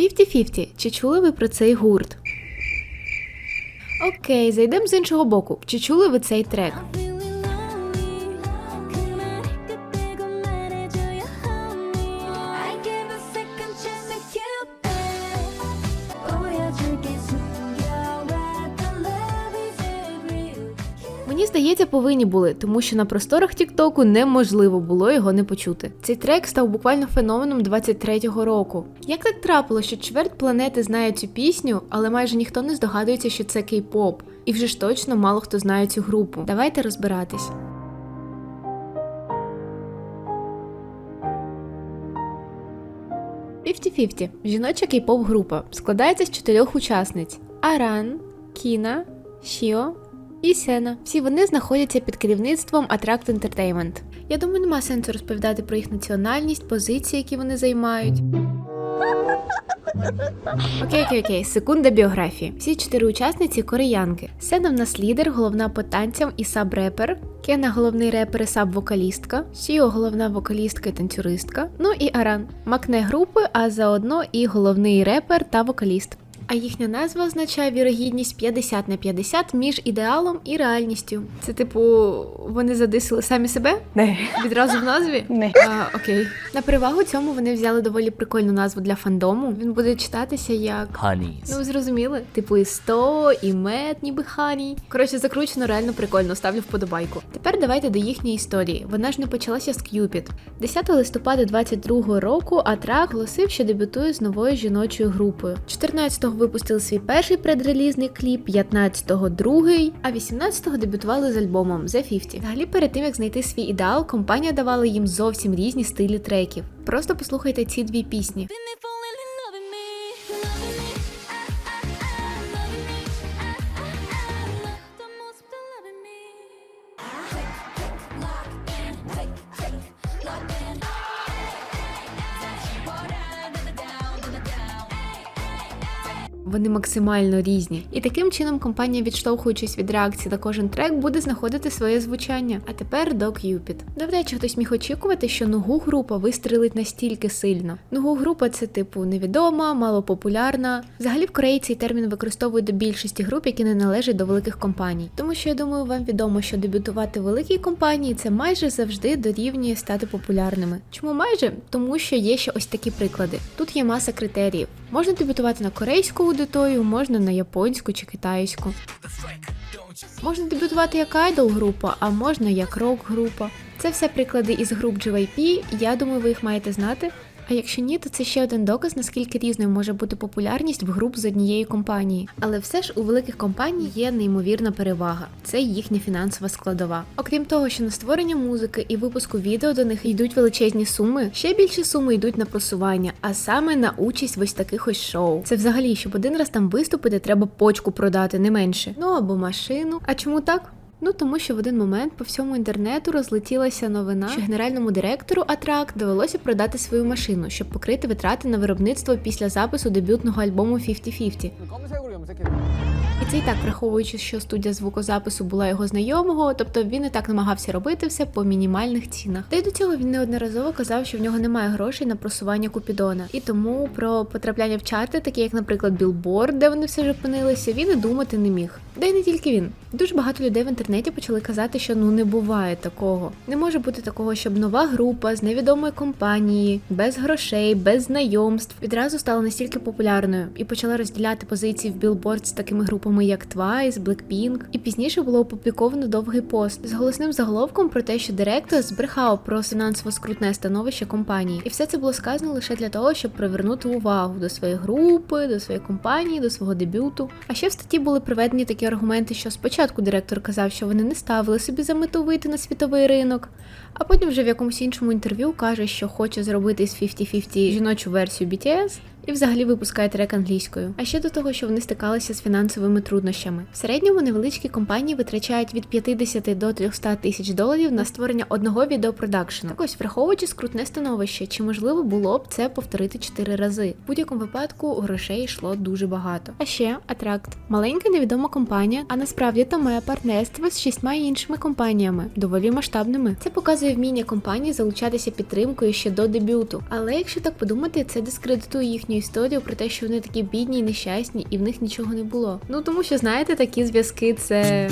50-50. Чи чули ви про цей гурт? Окей, зайдемо з іншого боку. Чи чули ви цей трек? Мені здається, повинні були, тому що на просторах Тіктоку неможливо було його не почути. Цей трек став буквально феноменом 23-го року. Як так трапило, що чверть планети знає цю пісню, але майже ніхто не здогадується, що це кей-поп. І вже ж точно мало хто знає цю групу. Давайте розбиратись. Фіфті-фіфті – жіноча кей-поп група складається з чотирьох учасниць: Аран, Кіна, Шіо і Сена. Всі вони знаходяться під керівництвом Attract Entertainment. Я думаю, нема сенсу розповідати про їх національність, позиції, які вони займають. Окей, окей, окей, секунда біографії. Всі чотири учасниці кореянки. Сена в нас лідер, головна по танцям і саб-репер. Кена головний репер і саб-вокалістка. Сіо головна вокалістка і танцюристка. Ну і Аран. Макне групи, а заодно і головний репер та вокаліст. А їхня назва означає вірогідність 50 на 50 між ідеалом і реальністю. Це типу, вони задисили самі себе? 네. Відразу в назві? 네. А, окей. На перевагу цьому вони взяли доволі прикольну назву для фандому. Він буде читатися як. Honeys. Ну, зрозуміли? Типу і 100, і мед, ніби хані. Коротше, закручено реально прикольно, ставлю вподобайку. Тепер давайте до їхньої історії. Вона ж не почалася з К'юпід. 10 листопада 22-го року Атрак оголосив, що дебютує з новою жіночою групою. 14-го випустили свій перший предрелізний кліп, 15-го другий, а 18-го дебютували з альбомом The 50. Взагалі, перед тим як знайти свій ідеал, компанія давала їм зовсім різні стилі треків. Просто послухайте ці дві пісні. Ти they Вони максимально різні. І таким чином компанія, відштовхуючись від реакції на кожен трек, буде знаходити своє звучання. А тепер до Cupid. Навряд чи хтось міг очікувати, що ногу група вистрелить настільки сильно. Ногу група це типу невідома, малопопулярна. Взагалі в Кореї цей термін використовують до більшості груп, які не належать до великих компаній. Тому що я думаю, вам відомо, що дебютувати в великій компанії це майже завжди дорівнює стати популярними. Чому майже? Тому що є ще ось такі приклади. Тут є маса критеріїв. Можна дебютувати на корейську аудиторію, можна на японську чи китайську. Можна дебютувати як айдол група, а можна як рок група. Це все приклади із груп JYP, я думаю, ви їх маєте знати. А якщо ні, то це ще один доказ, наскільки різною може бути популярність в груп з однієї компанії. Але все ж у великих компаній є неймовірна перевага це їхня фінансова складова. Окрім того, що на створення музики і випуску відео до них йдуть величезні суми, ще більші суми йдуть на просування, а саме на участь в ось таких ось шоу. Це взагалі, щоб один раз там виступити, треба почку продати не менше. Ну або машину. А чому так? Ну тому що в один момент по всьому інтернету розлетілася новина, що генеральному директору Атрак довелося продати свою машину, щоб покрити витрати на виробництво після запису дебютного альбому 50-50. І це і так враховуючи, що студія звукозапису була його знайомого, тобто він і так намагався робити все по мінімальних цінах. Та й до цього він неодноразово казав, що в нього немає грошей на просування Купідона, і тому про потрапляння в чарти, такі як, наприклад, Білборд, де вони все ж опинилися, він і думати не міг. Та й не тільки він. Дуже багато людей в інтернеті почали казати, що ну не буває такого. Не може бути такого, щоб нова група з невідомої компанії, без грошей, без знайомств відразу стала настільки популярною і почала розділяти позиції в білборд з такими групами, як Twice, Blackpink. І пізніше було опубліковано довгий пост з голосним заголовком про те, що директор збрехав про фінансово скрутне становище компанії. І все це було сказано лише для того, щоб привернути увагу до своєї групи, до своєї компанії, до свого дебюту. А ще в статті були приведені такі аргументи, що спочатку директор казав, що вони не ставили собі за мету вийти на світовий ринок, а потім вже в якомусь іншому інтерв'ю каже, що хоче зробити з 50-50 жіночу версію BTS. І взагалі випускає трек англійською. А ще до того, що вони стикалися з фінансовими труднощами. В середньому невеличкі компанії витрачають від 50 до 300 тисяч доларів на створення одного відеопродакшену. Так ось, враховуючи скрутне становище, чи можливо було б це повторити 4 рази. В будь-якому випадку грошей йшло дуже багато. А ще Атракт маленька невідома компанія, а насправді то має партнерство з шістьма іншими компаніями, доволі масштабними. Це показує вміння компанії залучатися підтримкою ще до дебюту. Але якщо так подумати, це дискредитує їхню історію про те, що вони такі бідні і нещасні, і в них нічого не було. Ну тому що знаєте, такі зв'язки це.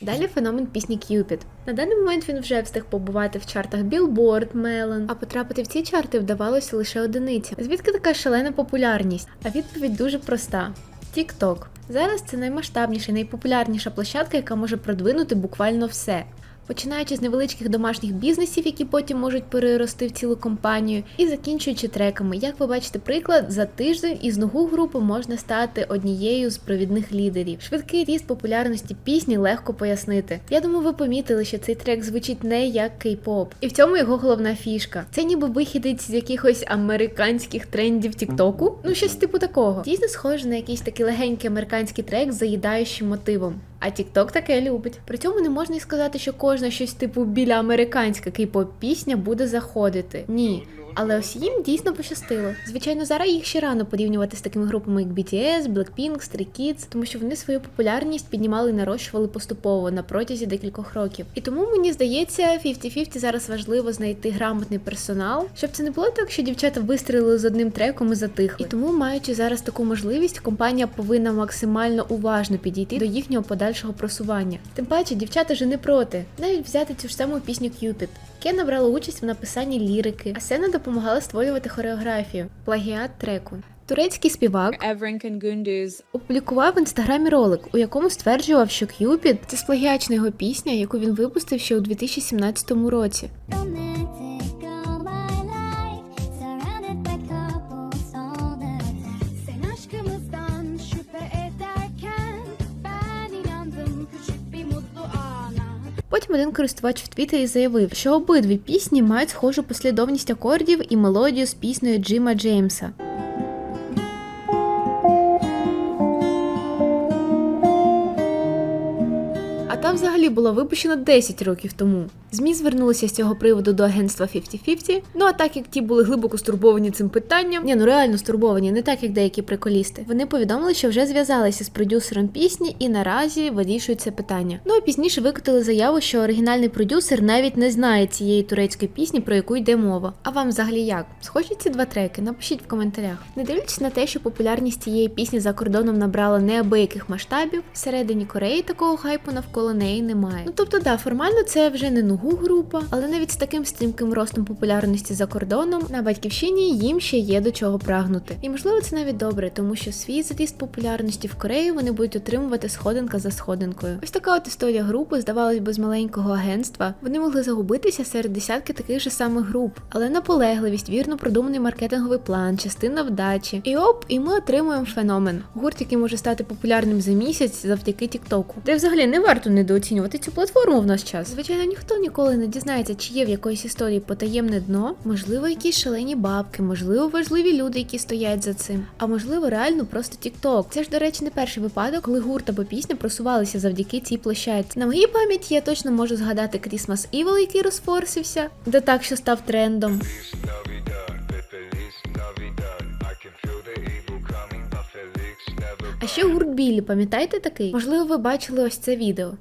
Далі феномен пісні Cupid. На даний момент він вже встиг побувати в чартах Billboard, Melon, а потрапити в ці чарти вдавалося лише одиниці. Звідки така шалена популярність? А відповідь дуже проста: TikTok. Зараз це наймасштабніша і найпопулярніша площадка, яка може продвинути буквально все. Починаючи з невеличких домашніх бізнесів, які потім можуть перерости в цілу компанію, і закінчуючи треками. Як ви бачите приклад, за тиждень із ногу групи можна стати однією з провідних лідерів. Швидкий ріст популярності пісні легко пояснити. Я думаю, ви помітили, що цей трек звучить не як кей-поп, і в цьому його головна фішка. Це ніби вихідець з якихось американських трендів Тіктоку. Ну щось типу такого. Дійсно схоже на якийсь такий легенький американський трек з заїдаючим мотивом. А TikTok таке любить. При цьому не можна й сказати, що кожна щось типу біля американська кей-поп пісня буде заходити. Ні. Але ось їм дійсно пощастило. Звичайно, зараз їх ще рано порівнювати з такими групами, як BTS, Blackpink, Stray Kids, тому що вони свою популярність піднімали і нарощували поступово на протязі декількох років. І тому мені здається, 50-50 зараз важливо знайти грамотний персонал, щоб це не було так, що дівчата вистрілили з одним треком і затихли. І тому, маючи зараз таку можливість, компанія повинна максимально уважно підійти до їхнього подальшого просування. Тим паче, дівчата ж не проти, навіть взяти цю ж саму пісню Cupid. Кен брала участь в написанні лірики, а Сена допомагала створювати хореографію, плагіат треку. Турецький співак Evren Kangunduz опублікував в інстаграмі ролик, у якому стверджував, що К'юпід – це сплагіачна його пісня, яку він випустив ще у 2017 році. Потім один користувач в Твіттері заявив, що обидві пісні мають схожу послідовність акордів і мелодію з піснею Джима Джеймса. Та взагалі була випущена 10 років тому. ЗМІ звернулися з цього приводу до агентства 50-50, Ну а так як ті були глибоко стурбовані цим питанням, ні, ну реально стурбовані, не так як деякі приколісти. Вони повідомили, що вже зв'язалися з продюсером пісні і наразі вирішують це питання. Ну а пізніше викотили заяву, що оригінальний продюсер навіть не знає цієї турецької пісні, про яку йде мова. А вам взагалі як? Схожі ці два треки? Напишіть в коментарях. Не дивлячись на те, що популярність цієї пісні за кордоном набрала неабияких масштабів, всередині Кореї такого хайпу навколо неї немає. Ну тобто, да, формально це вже не нугу група, але навіть з таким стрімким ростом популярності за кордоном на батьківщині їм ще є до чого прагнути. І можливо це навіть добре, тому що свій зріст популярності в Кореї вони будуть отримувати сходинка за сходинкою. Ось така от історія групи, здавалось би, з маленького агентства. Вони могли загубитися серед десятки таких же самих груп, але наполегливість, вірно продуманий маркетинговий план, частина вдачі. І оп, і ми отримуємо феномен. Гурт, який може стати популярним за місяць завдяки Тіктоку. Де взагалі не варто недооцінювати цю платформу в наш час. Звичайно, ніхто ніколи не дізнається, чи є в якоїсь історії потаємне дно, можливо, якісь шалені бабки, можливо, важливі люди, які стоять за цим. А можливо, реально просто Тікток. Це ж, до речі, не перший випадок, коли гурт або пісня просувалися завдяки цій площадці. На моїй пам'яті я точно можу згадати Christmas Evil, який розфорсився, де так, що став трендом. А ще гурт Біллі, пам'ятаєте такий? Можливо, ви бачили ось це відео.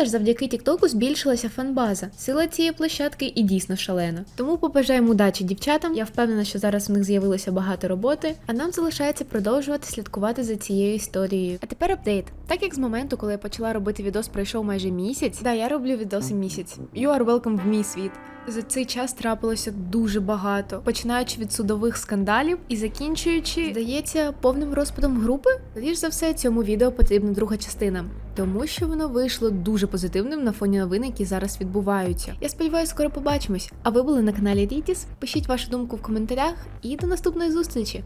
Теж завдяки Тіктоку збільшилася фанбаза. Сила цієї площадки і дійсно шалена. Тому побажаємо удачі дівчатам. Я впевнена, що зараз в них з'явилося багато роботи, а нам залишається продовжувати слідкувати за цією історією. А тепер апдейт. Так як з моменту, коли я почала робити відос, пройшов майже місяць. Да, я роблю відоси місяць. You are welcome в мій світ. За цей час трапилося дуже багато, починаючи від судових скандалів і закінчуючи, здається, повним розпадом групи. Скоріш за все, цьому відео потрібна друга частина, тому що воно вийшло дуже позитивним на фоні новин, які зараз відбуваються. Я сподіваюся, скоро побачимось. А ви були на каналі Рідіс. Пишіть вашу думку в коментарях і до наступної зустрічі.